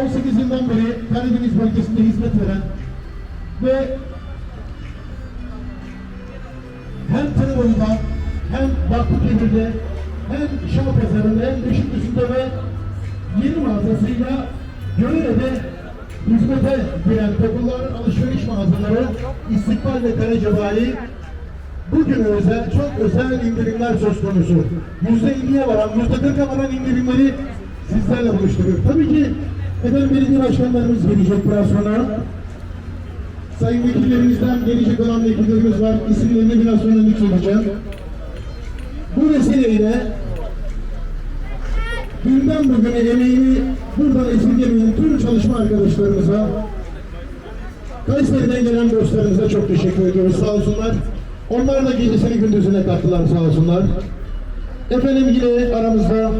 18 yıldan beri Karadeniz bölgesinde hizmet veren ve hem Tırvalı'da hem Vakfıkebir'de hem Şalpazarı'nda hem Beşiktaş'ında ve yeni mağazasıyla Göre'de hizmete giren Tokullar Alışveriş Mağazaları İstikbal ve Karacabayi bugün özel, çok özel indirimler söz konusu. Yüzde 50'ye varan, yüzde 40'a varan indirimleri sizlerle buluşturuyor. Tabii ki efendim belediye başkanlarımız gelecek biraz sonra. Sayın vekillerimizden gelecek olan vekillerimiz var. İsimlerini biraz sonra lütfedeceğim. Bu vesileyle dünden bugüne emeğini buradan esirgemeyen tüm çalışma arkadaşlarımıza Kayseri'den gelen dostlarımıza çok teşekkür ediyoruz. Sağ olsunlar. Onlar da gecesini gündüzüne kattılar sağ olsunlar. Efendim yine aramızda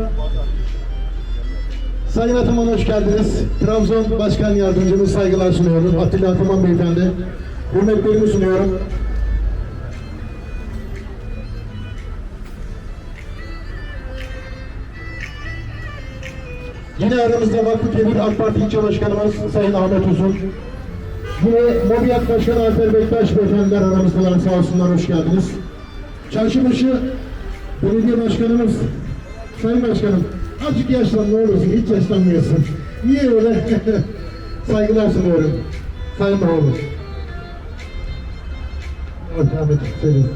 Sayın Ataman hoş geldiniz. Trabzon Başkan Yardımcımız saygılar sunuyorum. Atilla Ataman Beyefendi. Hürmetlerimi sunuyorum. Yine aramızda Vakfı AK Parti İlçe Başkanımız Sayın Ahmet Uzun. Yine Mobilyat Başkanı Alper Bektaş Beyefendiler aramızdalar sağ olsunlar hoş geldiniz. Çarşıbaşı Belediye Başkanımız Sayın Başkanım azıcık yaşlan ne olursun hiç yaşlanmıyorsun. Niye öyle? Saygılar sunuyorum. Sayın Bağlı. Ahmet söyleyeyim.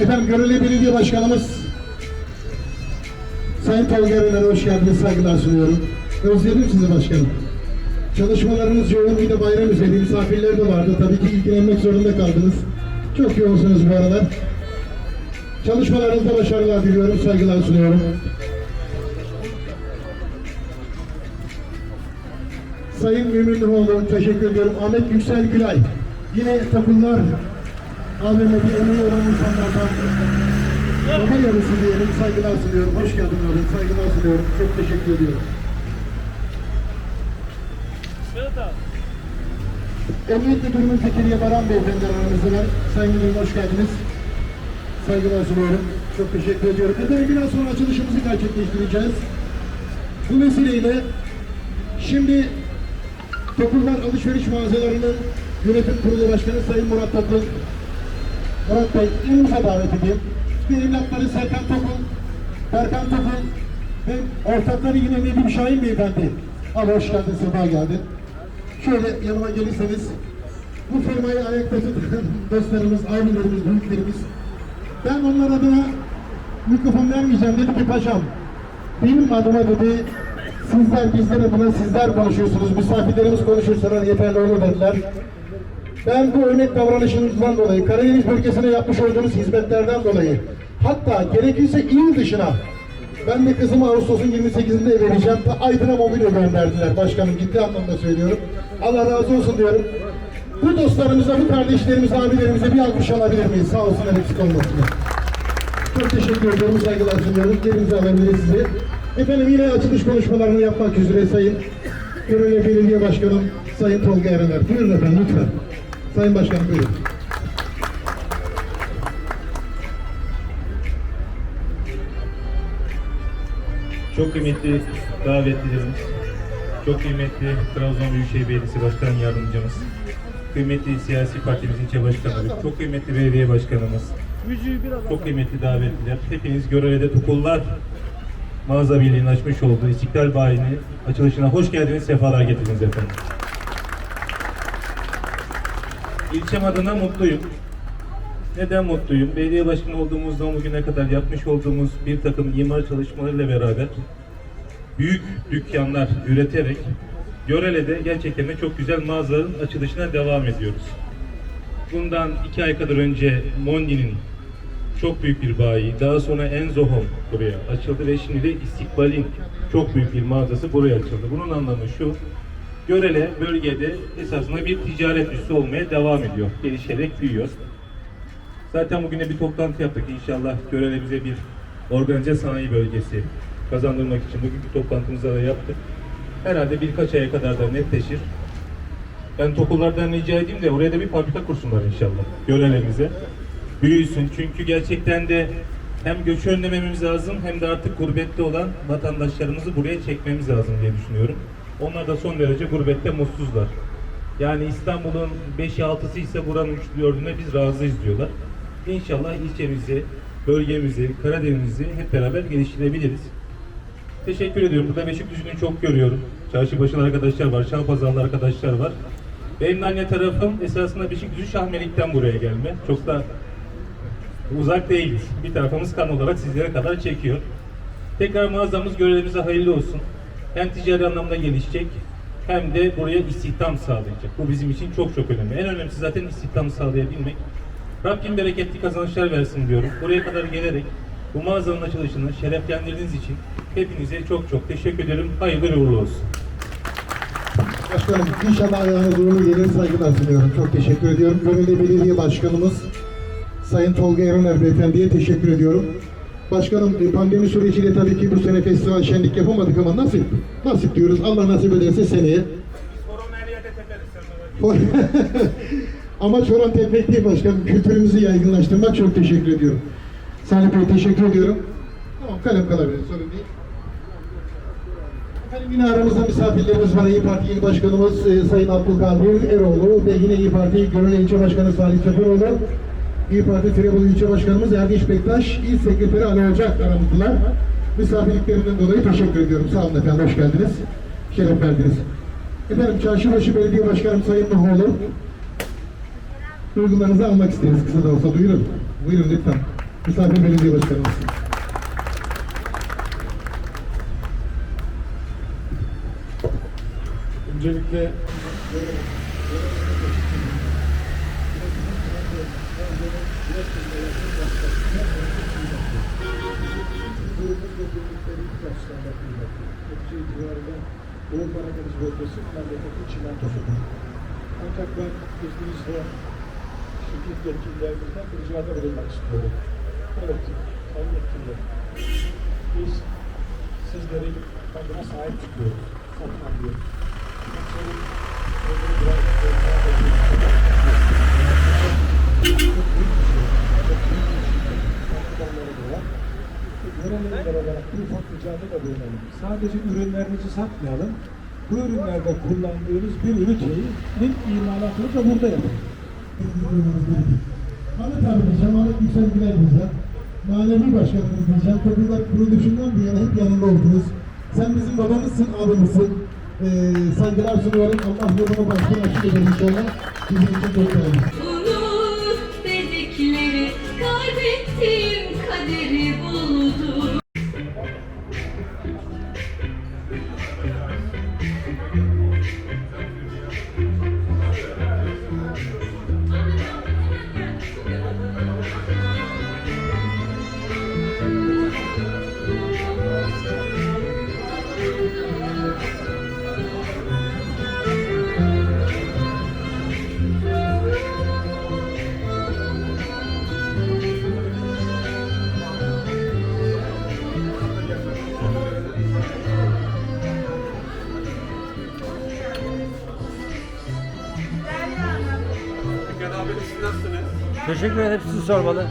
Efendim Göreli Belediye Başkanımız Sayın Tolga Eren'e hoş geldiniz, saygılar sunuyorum. Özledim sizi başkanım. Çalışmalarınız yoğun, bir de bayram üzeri misafirler de vardı. Tabii ki ilgilenmek zorunda kaldınız. Çok yoğunsunuz bu aralar. Çalışmalarınızda başarılar diliyorum, saygılar sunuyorum. Sayın Mümin Nuhoğlu, teşekkür ediyorum. Ahmet Yüksel Gülay, yine takımlar AVM'de emeği olan insanlardan Baba yarısı diyelim, saygılar sunuyorum. Hoş geldin oğlum, saygılar sunuyorum. Çok teşekkür ediyorum. Emniyet Müdürümüz Zekeriya Baran Beyefendi aramızda. Sayın Müdürüm hoş geldiniz. Saygılar sunuyorum. Çok teşekkür ediyorum. Efendim biraz sonra açılışımızı gerçekleştireceğiz. Bu vesileyle şimdi Tokullar Alışveriş Mağazaları'nın Yönetim Kurulu Başkanı Sayın Murat Tokul Murat Bey, elinize davet edeyim. Bir evlatları Serkan Tokul, Berkan Tokul ve ortakları yine Nedim Şahin Beyefendi. Abi hoş geldin, sefa geldin. Şöyle yanıma gelirseniz, bu firmayı ayakta tutan dostlarımız, abilerimiz, büyüklerimiz. Ben onlar adına mikrofon vermeyeceğim dedim ki paşam, benim adıma dedi, sizler bizler adına sizler konuşuyorsunuz, misafirlerimiz konuşursalar yeterli olur dediler. Ben bu örnek davranışınızdan dolayı, Karadeniz bölgesine yapmış olduğunuz hizmetlerden dolayı, hatta gerekirse il dışına, ben de kızımı Ağustos'un 28'inde evleneceğim, Aydın'a mobilya gönderdiler başkanım, ciddi anlamda söylüyorum. Allah razı olsun diyorum. Bu dostlarımıza, bu kardeşlerimize, abilerimize bir alkış alabilir miyiz? Sağ olsunlar, eksik olmasınlar. Çok teşekkür ediyorum, saygılar sunuyorum. Yerinize alabiliriz sizi. Efendim yine açılış konuşmalarını yapmak üzere Sayın Görevli Belediye Başkanım Sayın Tolga Erener. Buyurun efendim lütfen. Sayın Başkanım buyurun. Çok kıymetli davetlilerimiz, çok kıymetli Trabzon Büyükşehir Belediyesi Başkan Yardımcımız, kıymetli siyasi partimizin ilçe başkanları, çok kıymetli belediye başkanımız, çok kıymetli davetliler, hepiniz Görele'de Tukullar Mağaza Birliği'nin açmış olduğu İstiklal Bayini açılışına hoş geldiniz, sefalar getirdiniz efendim. İlçem adına mutluyum. Neden mutluyum? Belediye başkanı olduğumuzdan bugüne kadar yapmış olduğumuz bir takım imar çalışmalarıyla beraber büyük dükkanlar üreterek Görele'de gerçekten de çok güzel mağazaların açılışına devam ediyoruz. Bundan iki ay kadar önce Mondi'nin çok büyük bir bayi, daha sonra Enzo Home buraya açıldı ve şimdi de İstikbal'in çok büyük bir mağazası buraya açıldı. Bunun anlamı şu, Görele bölgede esasında bir ticaret üssü olmaya devam ediyor, gelişerek büyüyor. Zaten bugün de bir toplantı yaptık. İnşallah Görele bize bir organize sanayi bölgesi kazandırmak için bugünkü toplantımızda da yaptık. Herhalde birkaç aya kadar da netleşir. Ben Tokullardan rica edeyim de oraya da bir fabrika kursunlar inşallah. Görele'mize. Büyüsün. Çünkü gerçekten de hem göçü önlememiz lazım hem de artık gurbette olan vatandaşlarımızı buraya çekmemiz lazım diye düşünüyorum. Onlar da son derece gurbette mutsuzlar. Yani İstanbul'un 5'i 6'sı ise buranın 3 4'üne biz razıyız diyorlar. İnşallah ilçemizi, bölgemizi, Karadeniz'i hep beraber geliştirebiliriz. Teşekkür ediyorum. Burada Beşikdüzü'nü çok görüyorum. Çarşı başında arkadaşlar var, Şalpazarlı arkadaşlar var. Benim anne tarafım esasında Beşikdüzü Şahmelik'ten buraya gelme. Çok da uzak değiliz. Bir tarafımız kan olarak sizlere kadar çekiyor. Tekrar mağazamız görevimize hayırlı olsun. Hem ticari anlamda gelişecek hem de buraya istihdam sağlayacak. Bu bizim için çok çok önemli. En önemlisi zaten istihdam sağlayabilmek. Rabbim bereketli kazançlar versin diyorum. Buraya kadar gelerek bu mağazanın açılışını şereflendirdiğiniz için hepinize çok çok teşekkür ederim. Hayırlı uğurlu olsun. Başkanım inşallah ayağınız uğurlu gelir saygılar sunuyorum. Çok teşekkür ediyorum. Gönüllü Belediye Başkanımız Sayın Tolga Erener Beyefendi'ye teşekkür ediyorum. Başkanım e, pandemi süreciyle tabii ki bu sene festival şenlik yapamadık ama nasip. Nasip diyoruz. Allah nasip ederse seneye. Ama Çoran Tepek değil başkanım. Kültürümüzü yaygınlaştırmak çok teşekkür ediyorum. Salih Bey teşekkür ediyorum. Tamam kalem kalabilir sorun değil. Efendim yine aramızda misafirlerimiz var. İyi Parti İl Başkanımız e, Sayın Abdülkadir Eroğlu ve yine İyi Parti Gönül İlçe Başkanı Salih Seferoğlu. İyi Parti Trebolu İlçe Başkanımız Erdiş Bektaş, İl Sekreteri Ali Ocak aramızdalar. Misafirliklerinden dolayı teşekkür ediyorum. Sağ olun efendim, hoş geldiniz. Şeref verdiniz. Efendim Çarşıbaşı Belediye Başkanım Sayın Nuhoğlu. Duygularınızı almak isteriz kısa da olsa. Buyurun. Buyurun lütfen. Misafir Belediye Başkanımız. Öncelikle Doğu Karadeniz bölgesi memleketin çimentosudur. Ancak ben izninizle şirket yetkililerimizden bir ricada bulunmak istiyorum. Evet, sayın yetkililer. Biz sizlerin adına sahip çıkıyoruz. Satın Görevliler olarak bir ufak da bulunalım. Sadece ürünlerinizi satmayalım. Bu ürünlerde kullandığınız bir ünitenin imalatını da burada yapın. Ahmet abi diyeceğim, Ahmet Yüksel Güler diyeceğim. Manevi başkanımız diyeceğim. Toplular kuruluşundan bu yana hep yanında oldunuz. Sen bizim babamızsın, abimizsin. Ee, saygılar sunuyorum. Allah yolunu başkan açık eder inşallah. Bizim için çok değerli. Unut dedikleri kaybettiğim Teşekkür ederim. Sizi sormalı.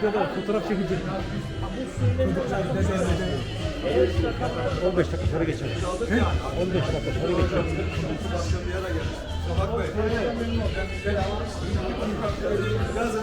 Türkiye'de fotoğraf çekecek. 15 dakika sonra geçer. 15 dakika sonra geçer. Yüzlük geldi.